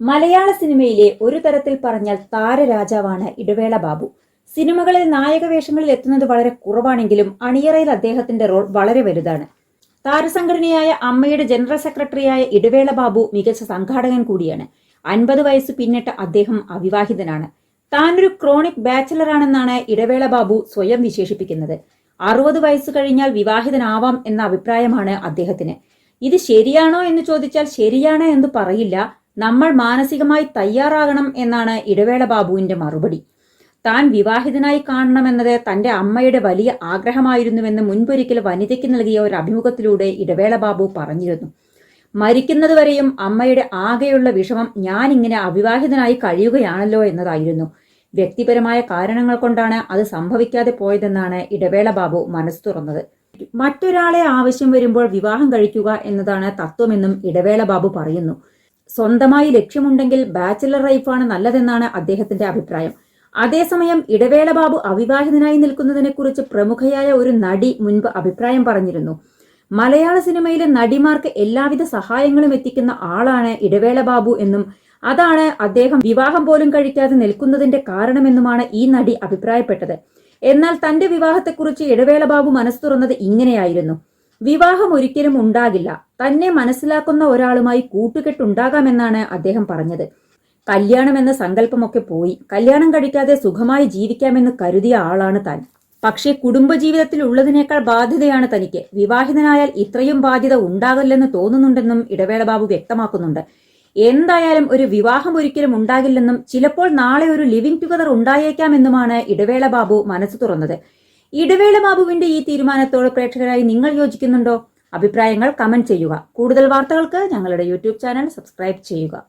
മലയാള സിനിമയിലെ ഒരു തരത്തിൽ പറഞ്ഞാൽ താരരാജാവാണ് ഇടവേള ബാബു. സിനിമകളിൽ നായക വേഷങ്ങളിൽ എത്തുന്നത് വളരെ കുറവാണെങ്കിലും അണിയറയിൽ അദ്ദേഹത്തിന്റെ റോൾ വളരെ വലുതാണ്. താരസംഘടനയായ അമ്മയുടെ ജനറൽ സെക്രട്ടറിയായ ഇടവേള ബാബു മികച്ച സംഘാടകൻ കൂടിയാണ്. അൻപത് വയസ്സ് പിന്നിട്ട് അദ്ദേഹം അവിവാഹിതനാണ്. താനൊരു ക്രോണിക് ബാച്ചലറാണെന്നാണ് ഇടവേള ബാബു സ്വയം വിശേഷിപ്പിക്കുന്നത്. അറുപത് വയസ്സ് കഴിഞ്ഞാൽ വിവാഹിതനാവാം എന്ന അഭിപ്രായമാണ് അദ്ദേഹത്തിന്. ഇത് ശരിയാണോ എന്ന് ചോദിച്ചാൽ ശരിയാണ് എന്ന് പറയില്ല. നമ്മൾ മാനസികമായി തയ്യാറാകണം എന്നാണ് ഇടവേള ബാബുവിന്റെ മറുപടി. താൻ വിവാഹിതനായി കാണണമെന്നത് തന്റെ അമ്മയുടെ വലിയ ആഗ്രഹമായിരുന്നുവെന്ന് മുൻപൊരിക്കൽ വനിതയ്ക്ക് നൽകിയ ഒരു അഭിമുഖത്തിലൂടെ ഇടവേള ബാബു പറഞ്ഞിരുന്നു. മരിക്കുന്നതുവരെയും അമ്മയുടെ ആകെയുള്ള വിഷമം ഞാൻ ഇങ്ങനെ അവിവാഹിതനായി കഴിയുകയാണല്ലോ എന്നതായിരുന്നു. വ്യക്തിപരമായ കാരണങ്ങൾ കൊണ്ടാണ് അത് സംഭവിക്കാതെ പോയതെന്നാണ് ഇടവേള ബാബു മനസ്സ് തുറന്നത്. മറ്റൊരാളെ ആവശ്യം വരുമ്പോൾ വിവാഹം കഴിക്കുക എന്നതാണ് തത്വമെന്നും ഇടവേള ബാബു പറയുന്നു. സ്വന്തമായി ലക്ഷ്യമുണ്ടെങ്കിൽ ബാച്ചിലർ ലൈഫാണ് നല്ലതെന്നാണ് അദ്ദേഹത്തിന്റെ അഭിപ്രായം. അതേസമയം ഇടവേള ബാബു അവിവാഹിതനായി നിൽക്കുന്നതിനെക്കുറിച്ച് പ്രമുഖയായ ഒരു നടി മുൻപ് അഭിപ്രായം പറഞ്ഞിരുന്നു. മലയാള സിനിമയിലെ നടിമാർക്ക് എല്ലാവിധ സഹായങ്ങളും എത്തിക്കുന്ന ആളാണ് ഇടവേള ബാബു എന്നും അതാണ് അദ്ദേഹം വിവാഹം പോലും കഴിക്കാതെ നിൽക്കുന്നതിന്റെ കാരണമെന്നുമാണ് ഈ നടി അഭിപ്രായപ്പെട്ടത്. എന്നാൽ തന്റെ വിവാഹത്തെക്കുറിച്ച് ഇടവേള ബാബു മനസ്സ് തുറന്നത് ഇങ്ങനെയായിരുന്നു. വിവാഹം ഒരിക്കലും ഉണ്ടാകില്ല. തന്നെ മനസ്സിലാക്കുന്ന ഒരാളുമായി കൂട്ടുകെട്ടുണ്ടാകാമെന്നാണ് അദ്ദേഹം പറഞ്ഞത്. കല്യാണം എന്ന സങ്കല്പമൊക്കെ പോയി. കല്യാണം കഴിക്കാതെ സുഖമായി ജീവിക്കാമെന്ന് കരുതിയ ആളാണ് താൻ. പക്ഷേ കുടുംബജീവിതത്തിൽ ഉള്ളതിനേക്കാൾ ബാധ്യതയാണ് തനിക്ക്. വിവാഹിതനായാൽ ഇത്രയും ബാധ്യത ഉണ്ടാകില്ലെന്ന് തോന്നുന്നുണ്ടെന്നും ഇടവേള ബാബു വ്യക്തമാക്കുന്നുണ്ട്. എന്തായാലും ഒരു വിവാഹം ഒരിക്കലും ഉണ്ടാകില്ലെന്നും ചിലപ്പോൾ നാളെ ഒരു ലിവിംഗ് ടുഗദർ ഉണ്ടായേക്കാമെന്നുമാണ് ഇടവേള ബാബു മനസ്സ് തുറന്നത്. ഇടവേള ബാബുവിന്റെ ഈ തീരുമാനത്തോട് പ്രേക്ഷകരായി നിങ്ങൾ യോജിക്കുന്നുണ്ടോ? അഭിപ്രായങ്ങൾ കമന്റ് ചെയ്യുക. കൂടുതൽ വാർത്തകൾക്ക് ഞങ്ങളുടെ യൂട്യൂബ് ചാനൽ സബ്സ്ക്രൈബ് ചെയ്യുക.